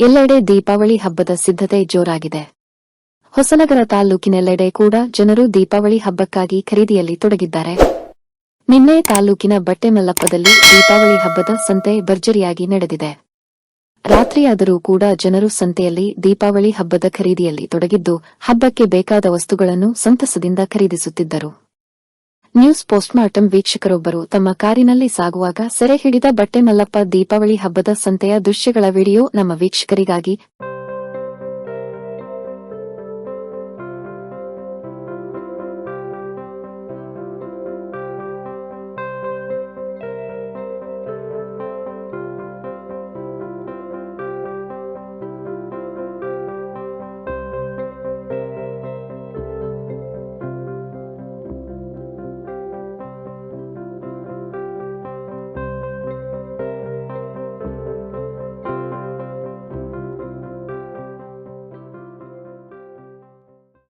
ಎಲ್ಲೆಡೆ ದೀಪಾವಳಿ ಹಬ್ಬದ ಸಿದ್ಧತೆ ಜೋರಾಗಿದೆ. ಹೊಸನಗರ ತಾಲೂಕಿನೆಲ್ಲೆಡೆ ಕೂಡ ಜನರು ದೀಪಾವಳಿ ಹಬ್ಬಕ್ಕಾಗಿ ಖರೀದಿಯಲ್ಲಿ ತೊಡಗಿದ್ದಾರೆ. ನಿನ್ನೆ ತಾಲೂಕಿನ ಬಟ್ಟೆಮಲ್ಲಪ್ಪದಲ್ಲಿ ದೀಪಾವಳಿ ಹಬ್ಬದ ಸಂತೆ ಭರ್ಜರಿಯಾಗಿ ನಡೆದಿದೆ. ರಾತ್ರಿಯಾದರೂ ಕೂಡ ಜನರು ಸಂತೆಯಲ್ಲಿ ದೀಪಾವಳಿ ಹಬ್ಬದ ಖರೀದಿಯಲ್ಲಿ ತೊಡಗಿದ್ದು, ಹಬ್ಬಕ್ಕೆ ಬೇಕಾದ ವಸ್ತುಗಳನ್ನು ಸಂತಸದಿಂದ ಖರೀದಿಸುತ್ತಿದ್ದರು. ನ್ಯೂಸ್ ಪೋಸ್ಟ್ಮಾರ್ಟಂ ವೀಕ್ಷಕರೊಬ್ಬರು ತಮ್ಮ ಕಾರಿನಲ್ಲಿ ಸಾಗುವಾಗ ಸೆರೆ ಹಿಡಿದ ಬಟ್ಟೆ ಮಲ್ಲಪ್ಪ ದೀಪಾವಳಿ ಹಬ್ಬದ ಸಂತೆಯ ದೃಶ್ಯಗಳ ವಿಡಿಯೋ ನಮ್ಮ ವೀಕ್ಷಕರಿಗಾಗಿ